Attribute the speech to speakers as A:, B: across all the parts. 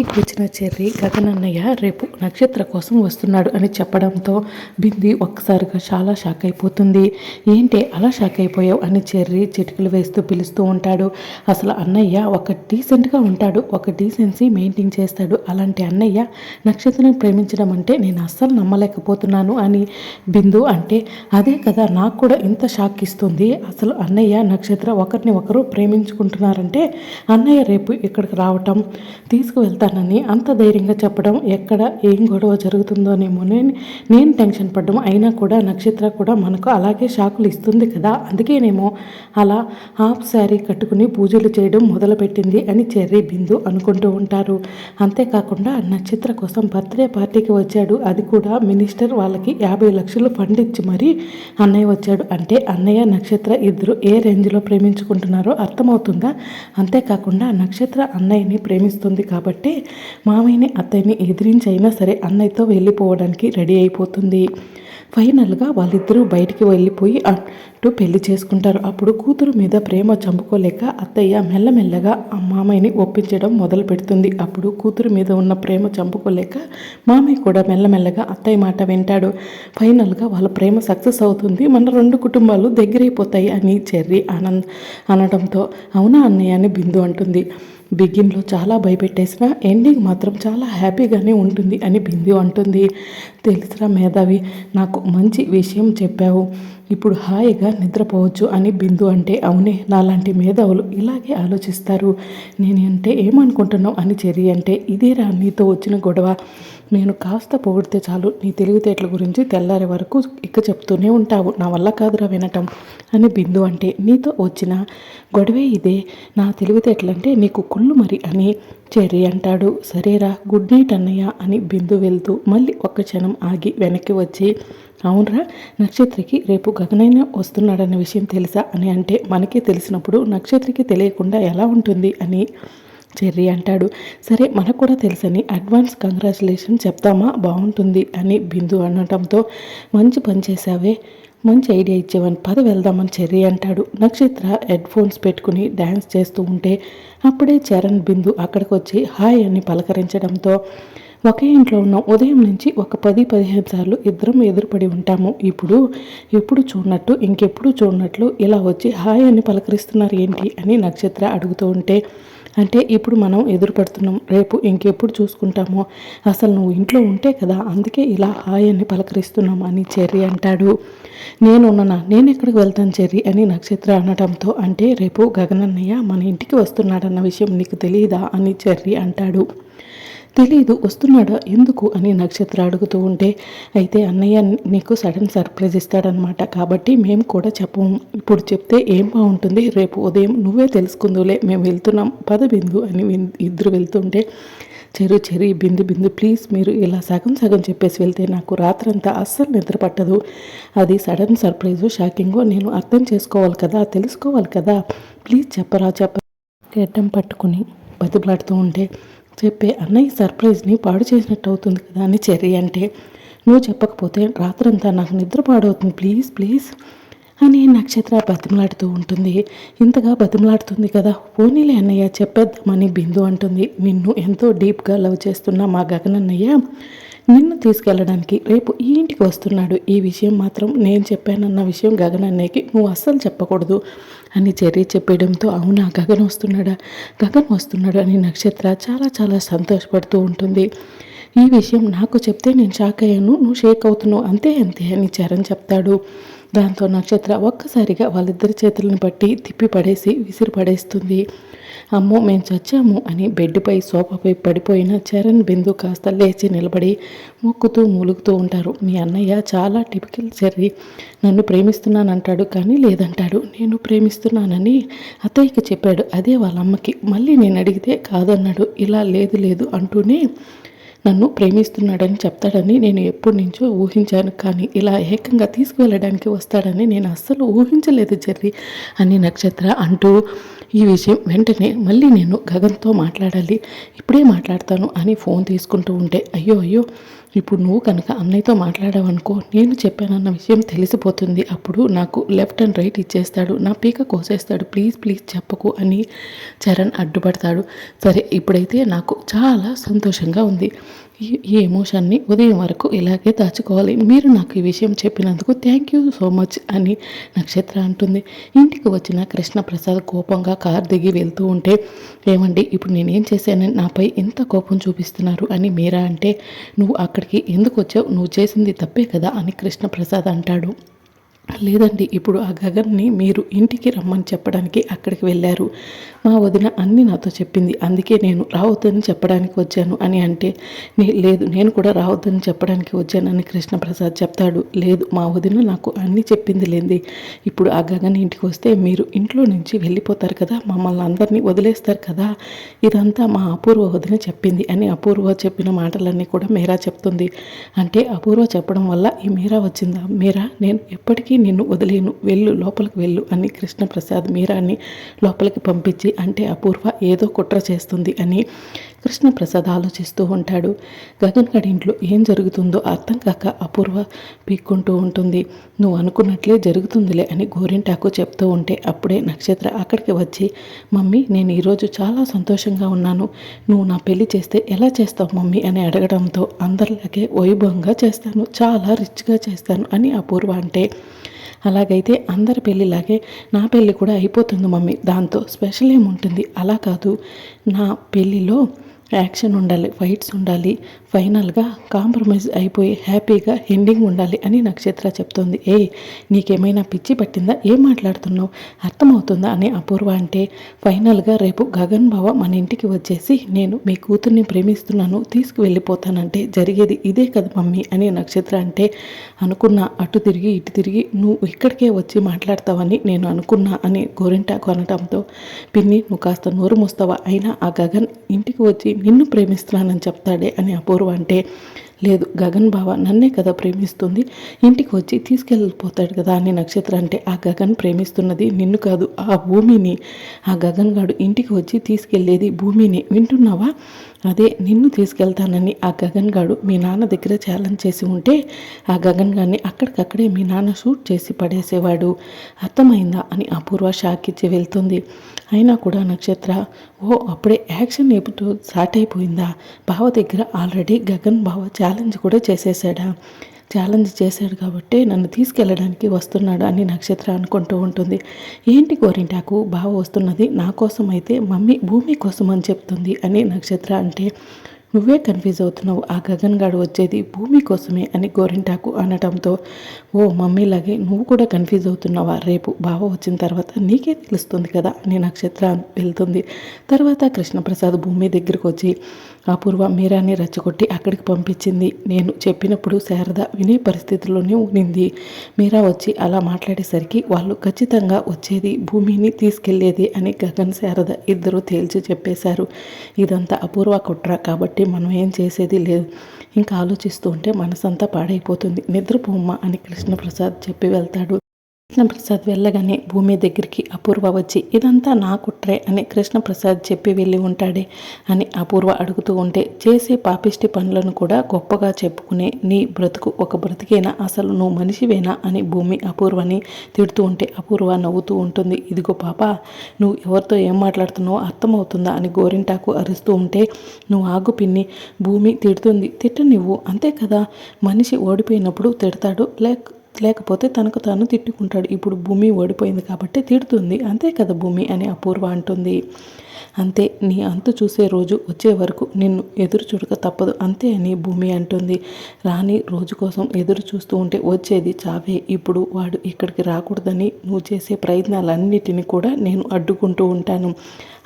A: ఇంటికి వచ్చిన చెర్రి గగనన్నయ్య రేపు నక్షత్ర కోసం వస్తున్నాడు అని చెప్పడంతో బింది ఒక్కసారిగా చాలా షాక్ అయిపోతుంది. ఏంటి అలా షాక్ అయిపోయావు అని చెర్రి చిటికలు వేస్తూ పిలుస్తూ ఉంటాడు. అసలు అన్నయ్య ఒక డీసెంట్గా ఉంటాడు ఒక డీసెన్సీ మెయింటైన్ చేస్తాడు. అలాంటి అన్నయ్య నక్షత్రం ప్రేమించడం అంటే నేను అస్సలు నమ్మలేకపోతున్నాను అని బిందు అంటే అదే కదా నాకు కూడా ఇంత షాక్ ఇస్తుంది. అసలు అన్నయ్య నక్షత్ర ఒకరిని ఒకరు ప్రేమించుకుంటున్నారంటే అన్నయ్య రేపు ఇక్కడికి రావటం చేస్తానని అంత ధైర్యంగా చెప్పడం ఎక్కడ ఏం గొడవ జరుగుతుందోనేమో నేను నేను టెన్షన్ పడ్డం. అయినా కూడా నక్షత్ర కూడా మనకు అలాగే షాకులు ఇస్తుంది కదా అందుకేనేమో అలా హాఫ్ శారీ కట్టుకుని పూజలు చేయడం మొదలుపెట్టింది అని చెర్రీ బిందు అనుకుంటూ ఉంటారు. అంతేకాకుండా నక్షత్ర కోసం బర్త్డే పార్టీకి వచ్చాడు. అది కూడా మినిస్టర్ వాళ్ళకి యాభై లక్షలు ఫండ్ ఇచ్చి మరీ అన్నయ్య వచ్చాడు. అంటే అన్నయ్య నక్షత్ర ఇద్దరు ఏ రేంజ్లో ప్రేమించుకుంటున్నారో అర్థమవుతుందా? అంతేకాకుండా నక్షత్ర అన్నయ్యని ప్రేమిస్తుంది కాబట్టి మామయ్యని అత్తయ్యని ఎదిరించైనా సరే అన్నయ్యతో వెళ్ళిపోవడానికి రెడీ అయిపోతుంది. ఫైనల్గా వాళ్ళిద్దరూ బయటికి వెళ్ళిపోయి అంటూ పెళ్ళి చేసుకుంటారు. అప్పుడు కూతురు మీద ప్రేమ చంపుకోలేక అత్తయ్య మెల్లమెల్లగా ఆ మామయ్యని ఒప్పించడం మొదలు పెడుతుంది. అప్పుడు కూతురు మీద ఉన్న ప్రేమ చంపుకోలేక మామయ్య కూడా మెల్లమెల్లగా అత్తయ్య మాట వింటాడు. ఫైనల్గా వాళ్ళ ప్రేమ సక్సెస్ అవుతుంది. మన రెండు కుటుంబాలు దగ్గరైపోతాయి అని చెర్రి ఆనంద్ అనడంతో అవునా అన్నయ్య అని బిందు అంటుంది. బిగిన్లో చాలా భయపెట్టేసిన ఎండింగ్ మాత్రం చాలా హ్యాపీగానే ఉంటుంది అని బిందు అంటుంది. తెలుసురా మేధావి నాకు మంచి విషయం చెప్పావు. ఇప్పుడు హాయిగా నిద్రపోవచ్చు అని బిందు అంటే అవునే నాలాంటి మేధావులు ఇలాగే ఆలోచిస్తారు. నేను అంటే ఏమనుకుంటున్నావు అని చెరి అంటే ఇదేరా నీతో వచ్చిన గొడవ? నేను కాస్త పొగిడితే చాలు నీ తెలివితేటల గురించి తెల్లారే వరకు ఇక చెప్తూనే ఉంటావు. నా వల్ల కాదురా వినటం అని బిందు అంటే నీతో వచ్చిన గొడవే ఇదే. నా తెలివితేటలంటే నీకు కుళ్ళు మరి అని చెర్రీ అంటాడు. సరేరా గుడ్ నైట్ అన్నయ్య అని బిందు వెళ్తూ మళ్ళీ ఒక్క క్షణం ఆగి వెనక్కి వచ్చి అవునరా నక్షత్రికి రేపు గగనైన వస్తున్నాడన్న విషయం తెలుసా అని అంటే మనకే తెలిసినప్పుడు నక్షత్రికి తెలియకుండా ఎలా ఉంటుంది అని చెర్రీ అంటాడు. సరే మనకు కూడా తెలుసని అడ్వాన్స్ కంగ్రాచులేషన్ చెప్తామా? బాగుంటుంది అని బిందు అనటంతో మంచి పని చేసావే మంచి ఐడియా ఇచ్చేవాని పద వెళ్దామని చెర్రీ అంటాడు. నక్షత్ర హెడ్ ఫోన్స్ పెట్టుకుని డ్యాన్స్ చేస్తూ ఉంటే అప్పుడే చరణ్ బిందు అక్కడికి వచ్చి హాయ్ అని పలకరించడంతో ఒకే ఇంట్లో ఉన్న ఉదయం నుంచి ఒక పది పదిహేను సార్లు ఇద్దరం ఎదురుపడి ఉంటాము. ఇప్పుడు ఎప్పుడు చూడనట్టు ఇంకెప్పుడు చూడనట్లు ఇలా వచ్చి హాయ్ అని పలకరిస్తున్నారు ఏంటి అని నక్షత్ర అడుగుతూ ఉంటే అంటే ఇప్పుడు మనం ఎదురుపడుతున్నాం. రేపు ఇంకెప్పుడు చూసుకుంటామో? అసలు నువ్వు ఇంట్లో ఉంటే కదా అందుకే ఇలా హాయ్ అని పలకరిస్తున్నాం అని చెర్రీ అంటాడు. నేను నేను ఎక్కడికి వెళ్తాను చెర్రీ అని నక్షత్ర అనడంతో అంటే రేపు గగనన్నయ్య మన ఇంటికి వస్తున్నాడన్న విషయం నీకు తెలియదా అని చెర్రీ అంటాడు. తెలీదు వస్తున్నాడా ఎందుకు అని నక్షత్ర అడుగుతూ ఉంటే అయితే అన్నయ్య నీకు సడన్ సర్ప్రైజ్ ఇస్తాడనమాట కాబట్టి మేము కూడా చెప్పము ఇప్పుడు చెప్తే ఏం బాగుంటుంది? రేపు ఉదయం నువ్వే తెలుసుకుందులే మేము వెళ్తున్నాం. పద బిందు అని ఇద్దరు వెళ్తుంటే చెరు చెరి బిందు బిందు ప్లీజ్ మీరు ఇలా సగం సగం చెప్పేసి వెళ్తే నాకు రాత్రంతా అస్సలు నిద్ర పట్టదు. అది సడన్ సర్ప్రైజు షాకింగో నేను అర్థం చేసుకోవాలి కదా తెలుసుకోవాలి కదా. ప్లీజ్ చెప్పరా చెప్ప గడ్డం పట్టుకుని బతిలాడుతూ ఉంటే చెప్పే అన్నయ్య సర్ప్రైజ్ని పాడు చేసినట్టు అవుతుంది కదా అని చెర్రీ అంటే నువ్వు చెప్పకపోతే రాత్రంతా నాకు నిద్ర పాడవుతుంది ప్లీజ్ ప్లీజ్ అని నక్షత్ర బతిమలాడుతూ ఉంటుంది. ఇంతగా బతిమలాడుతుంది కదా పోనీలే అన్నయ్య చెప్పేద్దామని బిందు అంటుంది. నిన్ను ఎంతో డీప్గా లవ్ చేస్తున్న మా గగనన్నయ్య నిన్ను తీసుకెళ్ళడానికి రేపు ఈ ఇంటికి వస్తున్నాడు. ఈ విషయం మాత్రం నేను చెప్పానన్న విషయం గగన్ అన్నయ్యకి నువ్వు అస్సలు చెప్పకూడదు అని చెర్రీ చెప్పడంతో అవునా గగన్ వస్తున్నాడా? గగన్ వస్తున్నాడు అని నక్షత్ర చాలా చాలా సంతోషపడుతూ ఉంటుంది. ఈ విషయం నాకు చెప్తే నేను షాక్ అయ్యాను. నువ్వు షేక్ అవుతున్నావు అంతే అంతే అని చరణ్ చెప్తాడు. దాంతో నక్షత్ర ఒక్కసారిగా వాళ్ళిద్దరి చేతులను బట్టి తిప్పి పడేసి విసిరి పడేస్తుంది. అమ్మో మేము చచ్చాము అని బెడ్పై సోఫాపై పడిపోయిన చరణ్ బిందు కాస్త లేచి నిలబడి మొక్కుతూ మూలుగుతూ ఉంటారు. మీ అన్నయ్య చాలా టిపికల్ చెర్రి. నన్ను ప్రేమిస్తున్నానంటాడు కానీ లేదంటాడు. నేను ప్రేమిస్తున్నానని అత్తయ్యకి చెప్పాడు. అదే వాళ్ళ అమ్మకి మళ్ళీ నేను అడిగితే కాదన్నాడు. ఇలా లేదు లేదు అంటూనే నన్ను ప్రేమిస్తున్నాడని చెప్తాడని నేను ఎప్పటి నుంచో ఊహించాను కానీ ఇలా ఏకంగా తీసుకువెళ్ళడానికి వస్తాడని నేను అస్సలు ఊహించలేదు జర్రి అని నక్షత్ర అంటూ ఈ విషయం వెంటనే మళ్ళీ నేను గగన్తో మాట్లాడాలి. ఇప్పుడే మాట్లాడతాను అని ఫోన్ తీసుకుంటూ ఉంటే అయ్యో అయ్యో ఇప్పుడు నువ్వు కనుక అన్నయ్యతో మాట్లాడావనుకో నేను చెప్పానన్న విషయం తెలిసిపోతుంది. అప్పుడు నాకు లెఫ్ట్ అండ్ రైట్ ఇచ్చేస్తాడు. నా పీక కోసేస్తాడు. ప్లీజ్ ప్లీజ్ చెప్పకు అని చరణ్ అడ్డుపడతాడు. సరే ఇప్పుడైతే నాకు చాలా సంతోషంగా ఉంది. ఈ ఈ ఎమోషన్ని ఉదయం వరకు ఇలాగే దాచుకోవాలి. మీరు నాకు ఈ విషయం చెప్పినందుకు థ్యాంక్ యూ సో మచ్ అని నక్షత్ర అంటుంది. ఇంటికి వచ్చిన కృష్ణప్రసాద్ కోపంగా కారు దిగి వెళ్తూ ఉంటే ఏమండి ఇప్పుడు నేనేం చేశానని నాపై ఎంత కోపం చూపిస్తున్నారు అని మీరా అంటే నువ్వు అక్కడికి ఎందుకు వచ్చావు? నువ్వు చేసింది తప్పే కదా అని కృష్ణప్రసాద్ అంటాడు. లేదండి ఇప్పుడు ఆ గగన్ని మీరు ఇంటికి రమ్మని చెప్పడానికి అక్కడికి వెళ్ళారు. మా వదిన అన్నీ నాతో చెప్పింది. అందుకే నేను రావద్దని చెప్పడానికి వచ్చాను అని అంటే నే లేదు నేను కూడా రావద్దని చెప్పడానికి వచ్చానని కృష్ణప్రసాద్ చెప్తాడు. లేదు మా వదిన నాకు అన్నీ చెప్పింది లేంది. ఇప్పుడు ఆ గగన్ ఇంటికి వస్తే మీరు ఇంట్లో నుంచి వెళ్ళిపోతారు కదా మమ్మల్ని అందరినీ వదిలేస్తారు కదా ఇదంతా మా అపూర్వ వదిన చెప్పింది అని అపూర్వ చెప్పిన మాటలన్నీ కూడా మీరా చెప్తుంది. అంటే అపూర్వ చెప్పడం వల్ల ఈ మీరా వచ్చిందా? మీరా? నేను ఎప్పటికీ నిన్ను వదిలేను. వెళ్ళు లోపలికి వెళ్ళు అని కృష్ణప్రసాద్ మీరాన్ని లోపలికి పంపించి అంటే అపూర్వ ఏదో కుట్ర చేస్తుంది అని కృష్ణప్రసాద్ ఆలోచిస్తూ ఉంటాడు. గగన్ గడి ఇంట్లో ఏం జరుగుతుందో అర్థం కాక అపూర్వ పీక్కుంటూ ఉంటుంది. నువ్వు అనుకున్నట్లే జరుగుతుందిలే అని గోరింటాకు చెప్తూ ఉంటే అప్పుడే నక్షత్ర అక్కడికి వచ్చి మమ్మీ నేను ఈరోజు చాలా సంతోషంగా ఉన్నాను. నువ్వు నా పెళ్ళి చేస్తే ఎలా చేస్తావు మమ్మీ అని అడగడంతో అందరిలాగే వైభవంగా చేస్తాను. చాలా రిచ్గా చేస్తాను అని అపూర్వ అంటే అలాగైతే అందరి పెళ్ళిలాగే నా పెళ్ళి కూడా అయిపోతుంది మమ్మీ. దాంతో స్పెషల్ ఏముంటుంది? అలా కాదు. నా పెళ్ళిలో యాక్షన్ ఉండాలి ఫైట్స్ ఉండాలి. ఫైనల్గా కాంప్రమైజ్ అయిపోయి హ్యాపీగా ఎండింగ్ ఉండాలి అని నక్షత్ర చెప్తోంది. ఏ నీకేమైనా పిచ్చి పట్టిందా? ఏం మాట్లాడుతున్నావు? అర్థమవుతుందా అని అపూర్వ అంటే ఫైనల్గా రేపు గగన్ బావ మన ఇంటికి వచ్చేసి నేను మీ కూతుర్ని ప్రేమిస్తున్నాను తీసుకువెళ్ళిపోతానంటే జరిగేది ఇదే కదా మమ్మీ అని నక్షత్ర అంటే అనుకున్నా అటు తిరిగి ఇటు తిరిగి నువ్వు ఇక్కడికే వచ్చి మాట్లాడతావని నేను అనుకున్నా అని గోరింట కొనటంతో పిన్ని నువ్వు కాస్త నోరు మూస్తావా? అయినా ఆ గగన్ ఇంటికి వచ్చి నిన్ను ప్రేమిస్తున్నానని చెప్తాడే అని అపూర్వ అంటే లేదు గగన్ బావ నన్నే కదా ప్రేమిస్తుంది. ఇంటికి వచ్చి తీసుకెళ్ళిపోతాడు కదా అని నక్షత్ర అంటే ఆ గగన్ ప్రేమిస్తున్నది నిన్ను కాదు ఆ భూమిని. ఆ గగన్ గాడు ఇంటికి వచ్చి తీసుకెళ్ళేది భూమిని. వింటున్నావా? అదే నిన్ను తీసుకెళ్తానని ఆ గగన్ గాడు మీ నాన్న దగ్గర ఛాలెంజ్ చేసి ఉంటే ఆ గగన్ గారిని అక్కడికక్కడే మీ నాన్న షూట్ చేసి పడేసేవాడు. అర్థమైందా? అని అపూర్వ షాక్ ఇచ్చి వెళ్తుంది. అయినా కూడా నక్షత్ర ఓ అప్పుడే యాక్షన్ ఎప్పుడు స్టార్ట్ అయిపోయిందా? బావ దగ్గర ఆల్రెడీ గగన్ బావ ఛాలెంజ్ కూడా చేసేసాడా ఛాలెంజ్ చేశాడు కాబట్టి నన్ను తీసుకెళ్ళడానికి వస్తున్నాడు అని నక్షత్ర అనుకుంటూ ఉంటుంది. ఏంటి గోరింటాకు బావ వస్తున్నది నా కోసం అయితే మమ్మీ భూమి కోసం అని చెప్తుంది అని నక్షత్ర అంటే నువ్వే కన్ఫ్యూజ్ అవుతున్నావు. ఆ గగన్ గాడు వచ్చేది భూమి కోసమే అని గోరింటాకు అనటంతో ఓ మమ్మీలాగే నువ్వు కూడా కన్ఫ్యూజ్ అవుతున్నావా? రేపు బావ వచ్చిన తర్వాత నీకే తెలుస్తుంది కదా అని నక్షత్ర వెళ్తుంది. తర్వాత కృష్ణప్రసాద్ భూమి దగ్గరకు వచ్చి అపూర్వ మీరాని రెచ్చగొట్టి అక్కడికి పంపించింది. నేను చెప్పినప్పుడు శారద వినే పరిస్థితిలోనే ఉన్నింది మీరా వచ్చి అలా మాట్లాడేసరికి వాళ్ళు ఖచ్చితంగా వచ్చేది భూమిని తీసుకెళ్ళేది అని గగన్ శారద ఇద్దరు తేల్చి చెప్పేశారు. ఇదంతా అపూర్వ కుట్ర కాబట్టి మనం ఏం చేసేది లేదు. ఇంకా ఆలోచిస్తూ ఉంటే మనసంతా పాడైపోతుంది. నిద్రపోమ్మ అని కృష్ణప్రసాద్ చెప్పి వెళ్తాడు. కృష్ణప్రసాద్ వెళ్ళగానే భూమి దగ్గరికి అపూర్వ వచ్చి ఇదంతా నా కుట్రే అని కృష్ణప్రసాద్ చెప్పి వెళ్ళి ఉంటాడే అని అపూర్వ అడుగుతూ ఉంటే చేసే పాపిష్టి పనులను కూడా గొప్పగా చెప్పుకునే నీ బ్రతుకు ఒక బ్రతికేనా? అసలు నువ్వు మనిషివేనా? అని భూమి అపూర్వని తిడుతూ ఉంటే అపూర్వ నవ్వుతూ ఉంటుంది. ఇదిగో పాప నువ్వు ఎవరితో ఏం మాట్లాడుతున్నావో అర్థమవుతుందా? అని గోరింటాకు అరుస్తూ ఉంటే నువ్వు ఆగు పిన్ని భూమి తిడుతుంది. తిట్ట నువ్వు అంతే కదా? మనిషి ఓడిపోయినప్పుడు తిడతాడు. లేక లేకపోతే తనకు తాను తిట్టుకుంటాడు. ఇప్పుడు భూమి ఓడిపోయింది కాబట్టి తిడుతుంది. అంతే కదా భూమి అని అపూర్వ అంటుంది. అంతే నీ అంతు చూసే రోజు వచ్చే వరకు నిన్ను ఎదురు చూడక తప్పదు. అంతే అని భూమి అంటుంది. రాని రోజు కోసం ఎదురు చూస్తూ ఉంటే వచ్చేది చావే. ఇప్పుడు వాడు ఇక్కడికి రాకూడదని నువ్వు చేసే ప్రయత్నాలన్నిటినీ కూడా నేను అడ్డుకుంటూ ఉంటాను.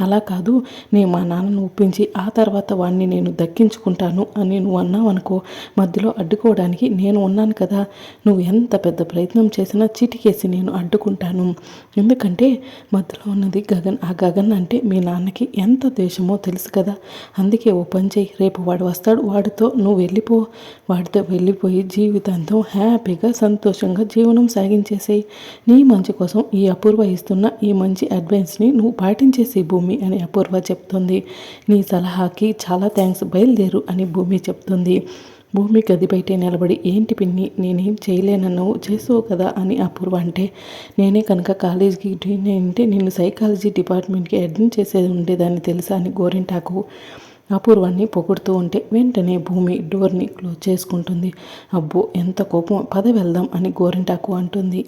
A: అలా కాదు నేను మా నాన్నను ఒప్పించి ఆ తర్వాత వాడిని నేను దక్కించుకుంటాను అని నువ్వు అన్నావు అనుకో మధ్యలో అడ్డుకోవడానికి నేను ఉన్నాను కదా. నువ్వు ఎంత పెద్ద ప్రయత్నం చేసినా చిటికేసి నేను అడ్డుకుంటాను. ఎందుకంటే మధ్యలో ఉన్నది గగన్. ఆ గగన్ అంటే మీ నాన్నకి ఎంత ద్వేషమో తెలుసు కదా. అందుకే ఓ పని చేయి రేపు వాడు వస్తాడు వాడితో నువ్వు వెళ్ళిపో. వాడితో వెళ్ళిపోయి జీవితాంతం హ్యాపీగా సంతోషంగా జీవనం సాగించేసేయి. నీ మంచి కోసం ఈ అపూర్వ ఇస్తున్న ఈ మంచి అడ్వైస్ని నువ్వు పాటించేసి భూమి. భూమి అని అపూర్వ చెప్తుంది. నీ సలహాకి చాలా థ్యాంక్స్ బయలుదేరు అని భూమి చెప్తుంది. భూమి గది బయటే నిలబడి ఏంటి పిన్ని నేనేం చేయలేనన్నావు? చేసావు కదా? అని అపూర్వ అంటే నేనే కనుక కాలేజీకి డీన్ అంటే నిన్ను సైకాలజీ డిపార్ట్మెంట్కి అడ్మిట్ చేసేది ఉండేదాన్ని తెలుసా? అని గోరింటాకు. అపూర్వాన్ని పొగుడుతూ ఉంటే వెంటనే భూమి డోర్ని క్లోజ్ చేసుకుంటుంది. అబ్బో ఎంత కోపం! పద వెళ్దాం అని గోరింటాకు అంటుంది.